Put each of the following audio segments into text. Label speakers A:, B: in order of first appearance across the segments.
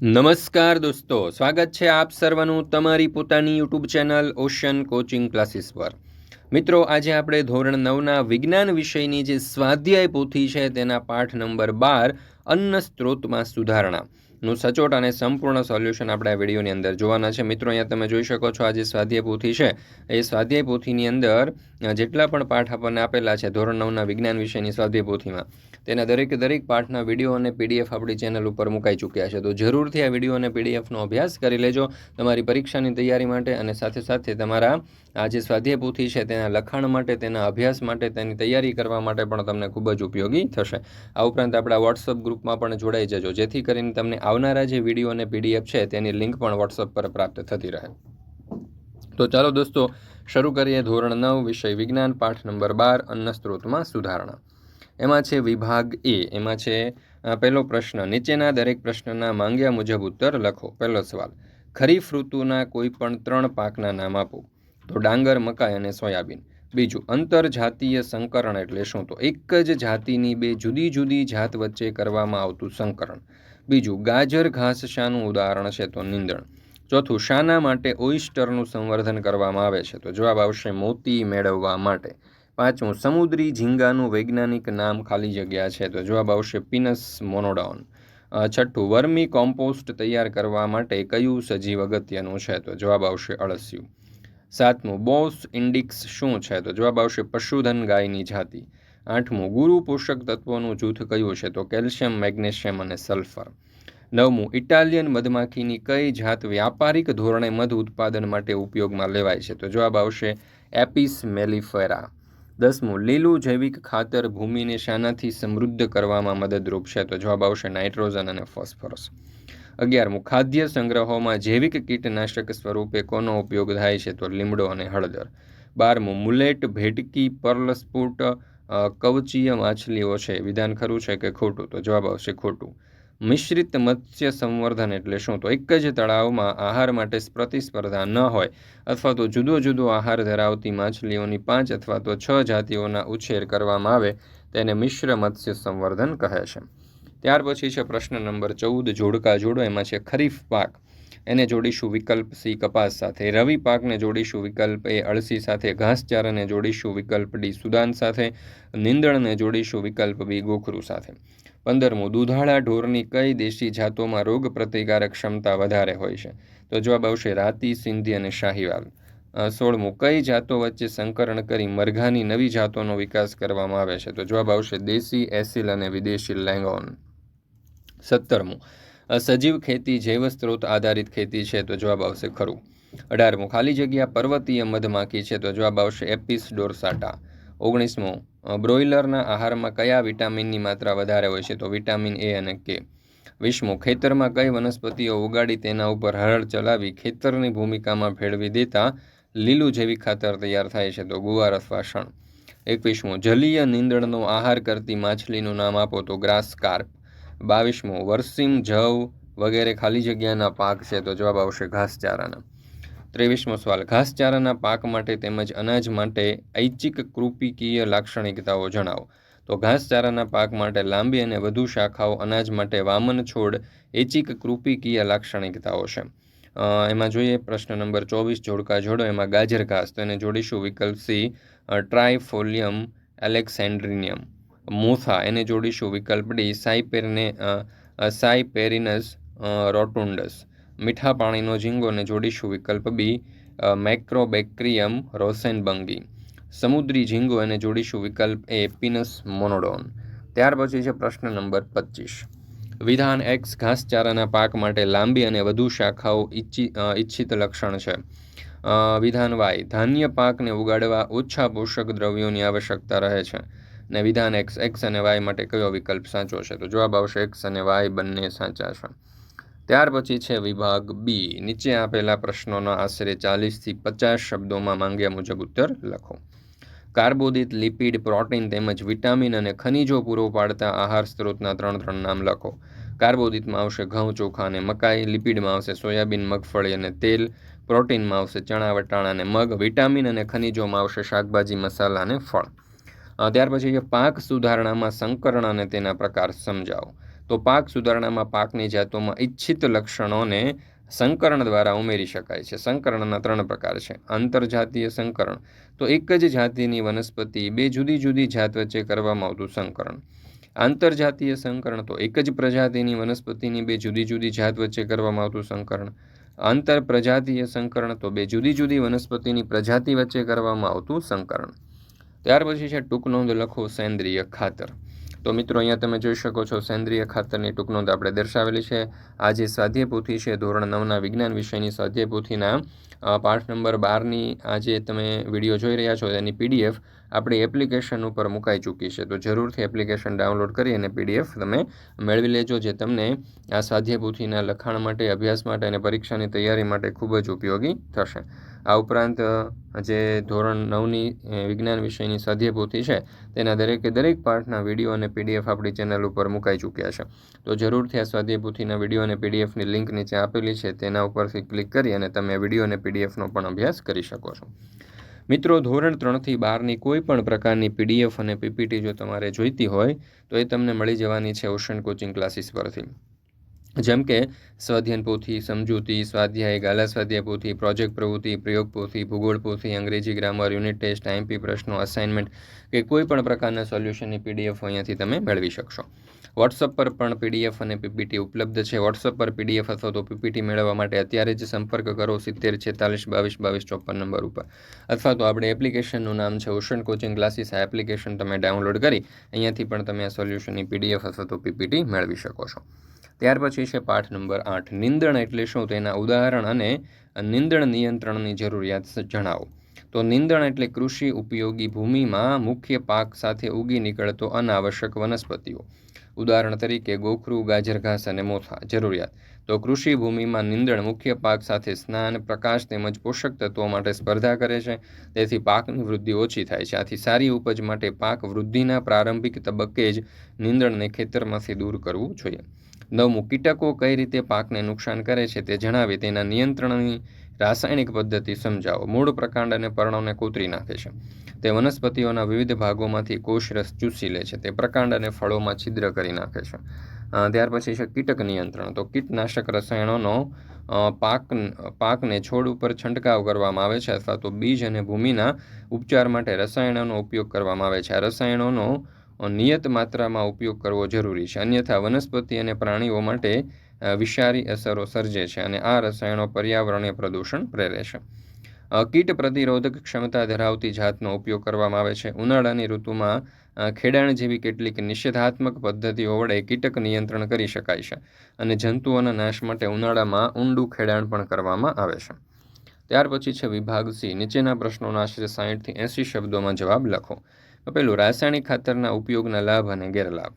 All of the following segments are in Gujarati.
A: નમસ્કાર દોસ્તો, સ્વાગત છે આપ સર્વનું તમારી પોતાની YouTube channel Ocean Coaching Classes પર. મિત્રો, આજે આપણે ધોરણ નવના વિજ્ઞાન વિષયની જે સ્વાધ્યાય પોથી છે તેના પાઠ નંબર બાર, અન્ન સ્ત્રોતમાં સુધારણા. નું સચોટ અને સંપૂર્ણ સોલ્યુશન આપણે આ વિડીયોની અંદર જોવાના છે. મિત્રો, અહીંયા તમે જોઈ શકો છો આ જે સ્વાધ્યાય પોથી છે, એ સ્વાધ્યાય પોથીની અંદર જેટલા પણ પાઠ આપણને આપેલા છે ધોરણ નવના વિજ્ઞાન વિષયની સ્વાધ્યાય તેના દરેક દરેક પાઠના વીડિયો અને પીડીએફ આપણી ચેનલ ઉપર મુકાઈ ચૂક્યા છે. તો જરૂરથી આ વીડિયો અને પીડીએફનો અભ્યાસ કરી લેજો. તમારી પરીક્ષાની તૈયારી માટે અને સાથે સાથે તમારા આ જે સ્વાધ્યાય છે તેના લખાણ માટે, તેના અભ્યાસ માટે, તેની તૈયારી કરવા માટે પણ તમને ખૂબ જ ઉપયોગી થશે. આ ઉપરાંત આપણા વોટ્સઅપ ગ્રુપમાં પણ જોડાઈ જજો. જેથી કરીને તમને આવનારા જે વીડિયો અને પીડીએફ છે તેની લિંક પણ વોટ્સઅપ પર પ્રાપ્ત થતી રહે. તો ચાલો દોસ્તો શરૂ કરીએ ધોરણ નવ વિષય વિજ્ઞાન પાઠ નંબર બાર, અન્ન સ્ત્રોતમાં સુધારણા. એમાં છે વિભાગ એ. એમાં છે પહેલો પ્રશ્ન. નીચેના દરેક પ્રશ્નના માંગ્યા મુજબ ઉત્તર લખો. પહેલો સવાલ. ખરીફ ઋતુના કોઈ પણ ત્રણ પાકના નામ આપો. તો ડાંગર, મકાઈ અને સોયાબીન. બીજું, અંતરજાતીય સંકરણ એટલે શું? તો એક જ જાતિની બે જુદી જુદી જાત વચ્ચે કરવામાં આવતું સંકરણ. બીજું, ગાજર ઘાસ શાનું ઉદાહરણ છે તો નીંદણ. ચોથું, શાના માટે ઓઇસ્ટરનું સંવર્ધન કરવામાં આવે છે? તો જવાબ આવશે મોતી મેળવવા માટે. પાંચમું, સમુદ્રી ઝીંગાનું વૈજ્ઞાનિક નામ ખાલી જગ્યા છે? તો જવાબ આવશે પિનસ મોનોડોન. છઠ્ઠું, વર્મી કોમ્પોસ્ટ તૈયાર કરવા માટે કયું સજીવ અગત્યનું છે? તો જવાબ આવશે અળસિયું. સાતમું, બોસ ઇન્ડિક્સ શું છે? તો જવાબ આવશે પશુધન ગાયની જાતિ. આઠમું ગુરુ પોષક તત્વોનું જૂથ કયું છે? તો કેલ્શિયમ, મેગ્નેશિયમ અને સલ્ફર. નવમું, ઇટાલિયન મધમાખીની કઈ જાત વ્યાપારિક ધોરણે મધ ઉત્પાદન માટે ઉપયોગમાં લેવાય છે? તો જવાબ આવશે એપિસ મેલિફેરા. દસમું, લીલું જૈવિક ખાતર ભૂમિને શાનાથી સમૃદ્ધ કરવામાં મદદરૂપ છે? તો જવાબ આવશે નાઇટ્રોજન અને ફોસ્ફરસ. અગિયારમું, ખાદ્ય સંગ્રહોમાં જૈવિક કીટનાશક સ્વરૂપે કોનો ઉપયોગ થાય છે? તો લીમડો અને હળદર. બારમું, મુલેટ, ભેટકી, પર્લસ્ફુટ કવચીય માછલીઓ છે. વિધાન ખરું છે કે ખોટું? તો જવાબ આવશે ખોટું. મિશ્રિત મત્સ્ય સંવર્ધન એટલે શું? તો એક જ તળાવમાં આહાર માટે પ્રતિસ્પર્ધા ન હોય અથવા તો જુદો જુદો આહાર ધરાવતી માછલીઓની પાંચ અથવા તો છ જાતિઓના ઉછેર કરવામાં આવે તેને મિશ્ર મત્સ્ય સંવર્ધન કહે છે. ત્યાર પછી છે પ્રશ્ન નંબર ચૌદ, જોડકા જોડો, એમાં છે ખરીફ પાક. એને જોડીશું વિકલ્પ સી, કપાસ સાથે. રવિ પાકને જોડીશું વિકલ્પ એ, અળસી સાથે. ઘાસચારાને જોડીશું વિકલ્પ ડી, સુદાન સાથે. નીંદણને જોડીશું વિકલ્પ બી, ગોખરું સાથે. પંદરમું, દૂધાળા ઢોરની કઈ દેશી જાતોમાં રોગ પ્રતિકારક ક્ષમતા વધારે હોય છે? તો જવાબ આવશે રાતી, સિંધી અને શાહીવાલ. સોળમું, કઈ જાતો વચ્ચે સંકરણ કરી મરઘાની નવી જાતોનો વિકાસ કરવામાં આવે છે? તો જવાબ આવશે દેશી, એસિલ અને વિદેશી લેંગોન. સત્તરમું સજીવ ખેતી જૈવ સ્ત્રોત આધારિત ખેતી છે? તો જવાબ આવશે ખરું. અઢારમું, ખાલી જગ્યા પર્વતીય મધમાખી છે? તો જવાબ આવશે એપિસ ડોરસાટા. ઓગણીસમું બ્રોઇલરના આહારમાં કયા વિટામિનની માત્રા વધારે હોય છે? તો વિટામિન એ અને કે. વીસમું ખેતરમાં કઈ વનસ્પતિઓ ઉગાડી તેના ઉપર હરળ ચલાવી ખેતરની ભૂમિકામાં ભેળવી દેતા લીલું જેવી ખાતર તૈયાર થાય છે? તો ગુવાર અથવા શણ. એકવીસમું જલીય નીંદણનો આહાર કરતી માછલીનું નામ આપો તો ગ્રાસ કાર્પ. બાવીસમું વરસીમ જવ વગેરે ખાલી જગ્યાના પાક છે તો જવાબ આવશે ઘાસચારાના. ત્રેવીસમો સવાલ. ઘાસચારાના પાક માટે તેમજ અનાજ માટે ઐચ્છિક કૃપિકીય લાક્ષણિકતાઓ જણાવો. તો ઘાસચારાના પાક માટે લાંબી અને વધુ શાખાઓ, અનાજ માટે વામન છોડ, ઐચ્છિક કૃપિકીય લાક્ષણિકતાઓ છે. એમાં જોઈએ પ્રશ્ન નંબર ચોવીસ, જોડકા જોડો, એમાં ગાજર ઘાસ. તો એને જોડીશું. વિકલ્પ સી ટ્રાયફોલિયમ એલેક્સેન્ડ્રિનિયમ. મોથા. એને જોડીશું. વિકલ્પ ડી સાઇપેરને સાઇપેરિનસ રોટુન્ડસ. મીઠા પાણીનો ઝીંગોને જોડીશું વિકલ્પ બી મેક્રોબેક્રિયમ રોસેનબંગી સમુદ્રી ઝીંગો એને જોડીશું વિકલ્પ એ પિનસ મોનોડોન ત્યાર પછી છે પ્રશ્ન નંબર પચીસ. વિધાન એક્સ ઘાસચારાના પાક માટે લાંબી અને વધુ શાખાઓ ઈચ્છી ઈચ્છિત લક્ષણ છે. વિધાન વાય ધાન્ય પાકને ઉગાડવા ઓછા પોષક દ્રવ્યોની આવશ્યકતા રહે છે. ને વિધાન એક્સ એક્સ અને વાય માટે કયો વિકલ્પ સાચો છે? તો જવાબ આવશે એક્સ અને વાય બંને સાચા છે. ત્યાર પછી છે વિભાગ બી. નીચે આપેલા પ્રશ્નોના આશરે ચાલીસથી પચાસ શબ્દોમાં માંગ્યા મુજબ ઉત્તર લખો. કાર્બોદિત લિપિડ, પ્રોટીન તેમજ વિટામિન અને ખનિજો પૂરો પાડતા આહાર સ્ત્રોતના ત્રણ ત્રણ નામ લખો. કાર્બોદિતમાં આવશે ઘઉં, ચોખા અને મકાઈ. લિપિડમાં આવશે સોયાબીન, મગફળી અને તેલ. પ્રોટીનમાં આવશે ચણા, વટાણા અને મગ. વિટામિન અને ખનિજોમાં આવશે શાકભાજી, મસાલા અને ફળ. ત્યાર પછી પાક સુધારણામાં સંકરણ અને તેના પ્રકાર સમજાવો. તો પાક સુધારણામાં પાકની જાતોમાં ઇચ્છિત લક્ષણોને સંકરણ દ્વારા ઉમેરી શકાય છે. સંકરણના ત્રણ પ્રકાર છે. આંતરજાતીય સંકરણ. તો એક જ જાતિની વનસ્પતિ બે જુદી જુદી જાત વચ્ચે કરવામાં આવતું સંકરણ. આંતરજાતીય સંકરણ તો એક જ પ્રજાતિની વનસ્પતિની બે જુદી જુદી જાત વચ્ચે કરવામાં આવતું સંકરણ. આંતર પ્રજાતીય સંકરણ તો બે જુદી જુદી વનસ્પતિની પ્રજાતિ વચ્ચે કરવામાં આવતું સંકરણ. ત્યાર પછી છે ટૂંક નોંધ લખો સેન્દ્રિય ખાતર. તો મિત્રો અહીંયા તમે જોઈ શકો છો સેન્દ્રિય ખાતરની ટૂંક નોંધ આપણે દર્શાવેલી છે. આ જે સ્વાધ્યાય છે, ધોરણ નવના વિજ્ઞાન વિષયની સ્વાધ્યાય પાઠ નંબર બારની આ જે તમે વીડિયો જોઈ રહ્યા છો એની પીડીએફ આપણી એપ્લિકેશન ઉપર મુકાઈ ચૂકી છે. તો જરૂરથી એપ્લિકેશન ડાઉનલોડ કરી અને પીડીએફ તમે મેળવી લેજો, જે તમને આ સ્વાધ્યાય લખાણ માટે, અભ્યાસ માટે અને પરીક્ષાની તૈયારી માટે ખૂબ જ ઉપયોગી થશે. આ ઉપરાંત જે ધોરણ નવની વિજ્ઞાન વિષયની સ્વાધ્યાય પોથી છે, તેના દરેકે દરેક પાઠના વીડિયો અને પીડીએફ આપણી ચેનલ ઉપર મુકાઈ ચૂક્યા છે. તો જરૂરથી આ સ્વાધ્યાય વીડિયો અને પીડીએફની લિંક નીચે આપેલી છે, તેના ઉપરથી ક્લિક કરી અને તમે વીડિયો અને પીડીએફનો પણ અભ્યાસ કરી શકો છો. મિત્રો, ધોરણ ત્રણથી બારની કોઈ પણ પ્રકારની પીડીએફ અને પીપીટી જો તમારે જોઈતી હોય, તો એ તમને મળી જવાની છે ઓશન કોચિંગ ક્લાસીસ પરથી. જેમ કે સ્વાધ્યાયન પોથી, સમજૂતી, સ્વાધ્યાય, ગાલા સ્વાધ્યાય પોથી, પ્રોજેક્ટ પ્રવૃત્તિ, પ્રયોગ પોથી, ભૂગોળ પોથી, અંગ્રેજી ગ્રામર, યુનિટ ટેસ્ટ, આઈએમપી પ્રશ્નો અસાઇનમેન્ટ કે કોઈ પણ પ્રકારના સોલ્યુશનની પીડીએફ અહીંયાથી તમે મેળવી શકશો. વોટ્સઅપ પર પણ પીડીએફ અને પીપીટી ઉપલબ્ધ છે. વોટ્સઅપ પર પીડીએફ અથવા તો પીપીટી મેળવવા માટે અત્યારે જ સંપર્ક કરો સિત્તેર, છેતાલીસ, બાવીસ બાવીસ ચોપન નંબર ઉપર. અથવા તો આપણે એપ્લિકેશનનું નામ છે ઓશન કોચિંગ ક્લાસીસ આ એપ્લિકેશન તમે ડાઉનલોડ કરી અહીંયાથી પણ તમે આ સોલ્યુશનની પીડીએફ અથવા તો પીપીટી મેળવી શકો છો. ત્યાર પછી છે પાઠ નંબર આઠ. નિંદણ એટલે શું? તેના ઉદાહરણ અને નિંદણ નિયંત્રણની જરૂરિયાત જણાવો. તો નિંદણ એટલે કૃષિ ઉપયોગી ભૂમિમાં મુખ્ય પાક સાથે ઉગી નીકળતો અનાવશ્યક વનસ્પતિઓ. ઉદાહરણ તરીકે ગોખરું ગાજર ઘાસ અને મોથા, જરૂરિયાત. તો કૃષિ ભૂમિમાં નિંદણ મુખ્ય પાક સાથે સ્નાન, પ્રકાશ તેમજ પોષક તત્વો માટે સ્પર્ધા કરે છે. તેથી પાકની વૃદ્ધિ ઓછી થાય છે. આથી સારી ઉપજ માટે પાક વૃદ્ધિના પ્રારંભિક તબક્કે જ નિંદણને ખેતરમાંથી દૂર કરવું જોઈએ. નવમું, કીટકો કઈ રીતે પાકને નુકસાન કરે છે તે જણાવી તેના નિયંત્રણની રાસાયણિક પદ્ધતિ સમજાવો. મૂળ પ્રકાંડ અને પર્ણોને કોતરી નાખે છે. તે વનસ્પતિઓના વિવિધ ભાગોમાંથી કોષરસ ચૂસી લે છે. તે પ્રકાંડ અને ફળોમાં છિદ્ર કરી નાખે છે. ત્યાર પછી છે કીટક નિયંત્રણ. તો કીટનાશક રસાયણોનો પાક, પાકને છોડ ઉપર છંટકાવ કરવામાં આવે છે અથવા તો બીજ અને ભૂમિના ઉપચાર માટે રસાયણોનો ઉપયોગ કરવામાં આવે છે. આ રસાયણોનો નિયત માત્રામાં ઉપયોગ કરવો જરૂરી છે. અન્યથા વનસ્પતિ અને પ્રાણીઓ માટે વિષારી અસરો સર્જે છે અને આ રસાયણો પર્યાવરણીય પ્રદૂષણ પ્રેરે છે. કીટ પ્રતિરોધક ક્ષમતા ધરાવતી જાતનો ઉપયોગ કરવામાં આવે છે. ઉનાળાની ઋતુમાં ખેડાણ જેવી કેટલીક નિષેધાત્મક પદ્ધતિઓ વડે કીટક નિયંત્રણ કરી શકાય છે અને જંતુઓના નાશ માટે ઉનાળામાં ઊંડું ખેડાણ પણ કરવામાં આવે છે. ત્યાર પછી છે વિભાગ સી. નીચેના પ્રશ્નોના આશરે સાહીઠથી એંસી શબ્દોમાં જવાબ લખો. પેલું રાસાયણિક ખાતરના ઉપયોગના લાભ અને ગેરલાભ.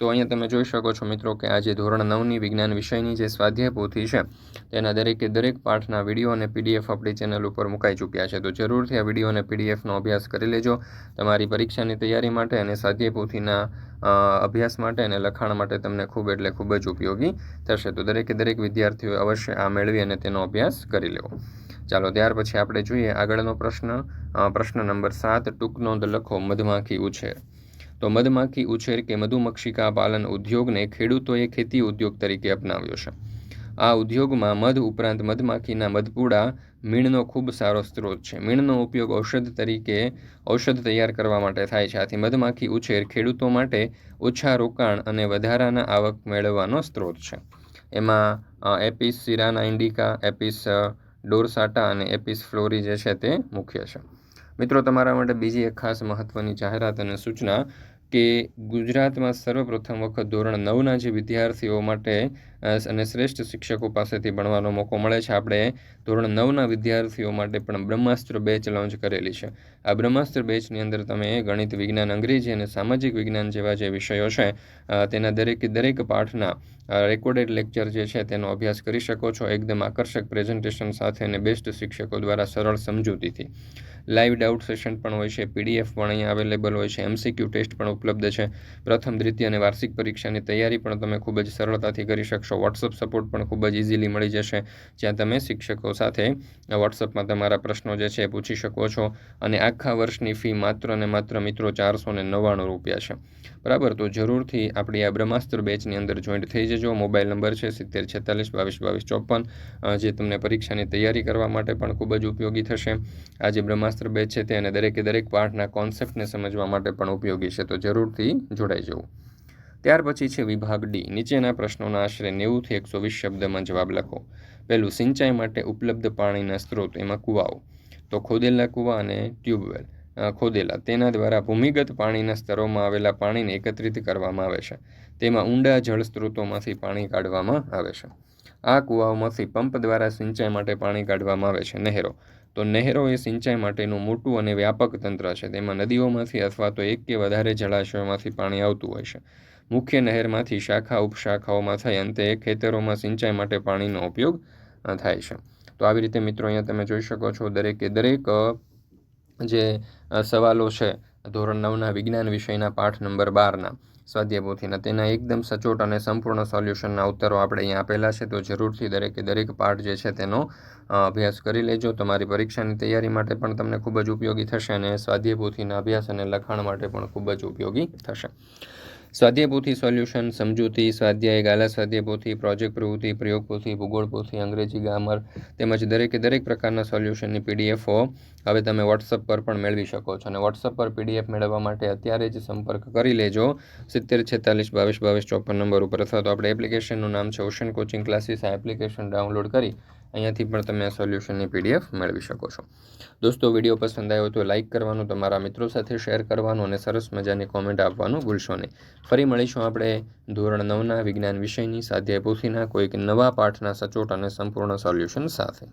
A: તો અહીંયા તમે જોઈ શકો છો મિત્રો કે આજે ધોરણ નવની વિજ્ઞાન વિષયની જે સ્વાધ્યાય પોથી છે, તેના દરેકે દરેક પાઠના વીડિયો અને પીડીએફ આપણી ચેનલ ઉપર મુકાઈ ચૂક્યા છે. તો જરૂરથી આ વીડિયો અને પીડીએફનો અભ્યાસ કરી લેજો. તમારી પરીક્ષાની તૈયારી માટે અને સ્વાધ્યાય પોથીના અભ્યાસ માટે અને લખાણ માટે તમને ખૂબ એટલે ખૂબ જ ઉપયોગી થશે. તો દરેકે દરેક વિદ્યાર્થીઓએ અવશ્ય આ મેળવી અને તેનો અભ્યાસ કરી લેવો. ચાલો, ત્યાર પછી આપણે જોઈએ આગળનો પ્રશ્ન. પ્રશ્ન નંબર સાત, ટૂંક નોંધ લખો, મધમાખી ઉછેર. તો મધમાખી ઉછેર કે મધુમક્ષિકા પાલન ઉદ્યોગને ખેડૂતોએ ખેતી ઉદ્યોગ તરીકે અપનાવ્યો છે. આ ઉદ્યોગમાં મધ ઉપરાંત મધમાખીના મધપૂડા, મીણનો ખૂબ સારો સ્ત્રોત છે. મીણનો ઉપયોગ ઔષધ તરીકે ઔષધ તૈયાર કરવા માટે થાય છે. આથી મધમાખી ઉછેર ખેડૂતો માટે ઓછા રોકાણ અને વધારાના આવક મેળવવાનો સ્ત્રોત છે. એમાં એપિસ સિરાના ઇન્ડિકા, એપિસ ડોરસાટા અને એપિસ ફ્લોરી જે છે તે મુખ્ય છે. મિત્રો, તમારા માટે બીજી એક ખાસ મહત્ત્વની જાહેરાત અને સૂચના કે ગુજરાતમાં સર્વપ્રથમ વખત ધોરણ નવના જે વિદ્યાર્થીઓ માટે અને શ્રેષ્ઠ શિક્ષકો પાસેથી ભણવાનો મોકો મળે છે. આપણે ધોરણ નવના વિદ્યાર્થીઓ માટે પણ બ્રહ્માસ્ત્ર બેચ લોન્ચ કરેલી છે. આ બ્રહ્માસ્ત્ર બેચની અંદર તમે ગણિત, વિજ્ઞાન, અંગ્રેજી અને સામાજિક વિજ્ઞાન જેવા જે વિષયો છે તેના દરેક દરેક પાઠના રેકોર્ડેડ લેક્ચર જે છે તેનો અભ્યાસ કરી શકો છો. એકદમ આકર્ષક પ્રેઝન્ટેશન સાથે અને બેસ્ટ શિક્ષકો દ્વારા સરળ સમજૂતીથી. લાઈવ ડાઉટ સેશન પણ હોય છે. પીડીએફ પણ અહીંયા અવેલેબલ હોય છે. એમસીક્યુ ટેસ્ટ પણ ઉપલબ્ધ છે. પ્રથમ, દ્વિતીય અને વાર્ષિક પરીક્ષાની તૈયારી પણ તમે ખૂબ જ સરળતાથી કરી શકશો. છો વોટ્સઅપ સપોર્ટ પણ ખૂબ જ ઇઝીલી મળી જશે. જ્યાં તમે શિક્ષકો સાથે વોટ્સઅપમાં તમારા પ્રશ્નો જે છે એ પૂછી શકો છો અને આખા વર્ષની ફી માત્ર ને માત્ર મિત્રો ચારસો ને નવ્વાણું રૂપિયા છે. બરાબર? તો જરૂરથી આપણી આ બ્રહ્માસ્ત્ર બેચની અંદર જોઈન્ટ થઈ જજો. મોબાઈલ નંબર છે સિત્તેર છેતાલીસ, બાવીસ બાવીસ, ચોપન જે તમને પરીક્ષાની તૈયારી કરવા માટે પણ ખૂબ જ ઉપયોગી થશે. આ જે બ્રહ્માસ્ત્ર બેચ છે તે અને દરેકે દરેક પાઠના કોન્સેપ્ટને સમજવા માટે પણ ઉપયોગી છે. તો જરૂરથી જોડાઈ જવું. ત્યાર પછી છે વિભાગ ડી. નીચેના પ્રશ્નોના આશરે નેવુંથી એકસો વીસ શબ્દમાં જવાબ લખો. પહેલું, સિંચાઈ માટે ઉપલબ્ધ પાણીના સ્ત્રોત, એમાં કૂવાઓ. તો ખોદેલા કૂવા અને ટ્યુબવેલ. ખોદેલા. તેના દ્વારા ભૂમિગત પાણીના સ્તરોમાં આવેલા પાણીને એકત્રિત કરવામાં આવે છે. તેમાં ઊંડા જળ સ્ત્રોતોમાંથી પાણી કાઢવામાં આવે છે. આ કૂવાઓમાંથી પંપ દ્વારા સિંચાઈ માટે પાણી કાઢવામાં આવે છે. નહેરો. તો નહેરો એ સિંચાઈ માટેનું મોટું અને વ્યાપક તંત્ર છે. તેમાં નદીઓમાંથી અથવા તો એક કે વધારે જળાશયોમાંથી પાણી આવતું હોય છે. મુખ્ય નહેરમાંથી શાખા, ઉપશાખાઓમાં થઈ અંતે ખેતરોમાં સિંચાઈ માટે પાણીનો ઉપયોગ થાય છે. તો આવી રીતે મિત્રો અહીંયા તમે જોઈ શકો છો દરેકે દરેક જે સવાલો છે, ધોરણ નવના વિજ્ઞાન વિષયના પાઠ નંબર બારના સ્વાધ્યાય પોથીના તેના એકદમ સચોટ અને સંપૂર્ણ સોલ્યુશનના ઉત્તરો આપણે અહીંયા આપેલા છે. તો જરૂરથી દરેકે દરેક પાઠ જે છે તેનો અભ્યાસ કરી લેજો. તમારી પરીક્ષાની તૈયારી માટે પણ તમને ખૂબ જ ઉપયોગી થશે અને સ્વાધ્યાય અભ્યાસ અને લખાણ માટે પણ ખૂબ જ ઉપયોગી થશે. સ્વાધ્યાય સોલ્યુશન, સમજૂતી, સ્વાધ્યાય, ગાલા સ્વાધ્યાય પ્રોજેક્ટ પ્રવૃત્તિ પ્રયોગ પોથી ભૂગોળ પોથી અંગ્રેજી ગ્રામર તેમજ દરેકે દરેક પ્રકારના સોલ્યુશનની પીડીએફો હવે તમે વોટ્સઅપ પર પણ મેળવી શકો છો અને વોટ્સઅપ પર પીડીએફ મેળવવા માટે અત્યારે જ સંપર્ક કરી લેજો. સિત્તેર, છેતાલીસ, બાવીસ બાવીસ, ચોપન નંબર ઉપર અથવા તો આપણે એપ્લિકેશનનું નામ છે ઓશન કોચિંગ ક્લાસીસ આ એપ્લિકેશન ડાઉનલોડ કરી અહીંયાથી પણ તમે આ સોલ્યુશનની પીડીએફ મેળવી શકો છો. દોસ્તો, વીડિયો પસંદ આવ્યો તો લાઇક કરવાનું, તમારા મિત્રો સાથે શેર કરવાનું અને સરસ મજાની કોમેન્ટ આપવાનું ભૂલશો નહીં. ફરી મળીશું આપણે ધોરણ નવના વિજ્ઞાન વિષયની સ્વાધ્યાય પોથીના કોઈક નવા પાઠના સચોટ અને સંપૂર્ણ સોલ્યુશન સાથે.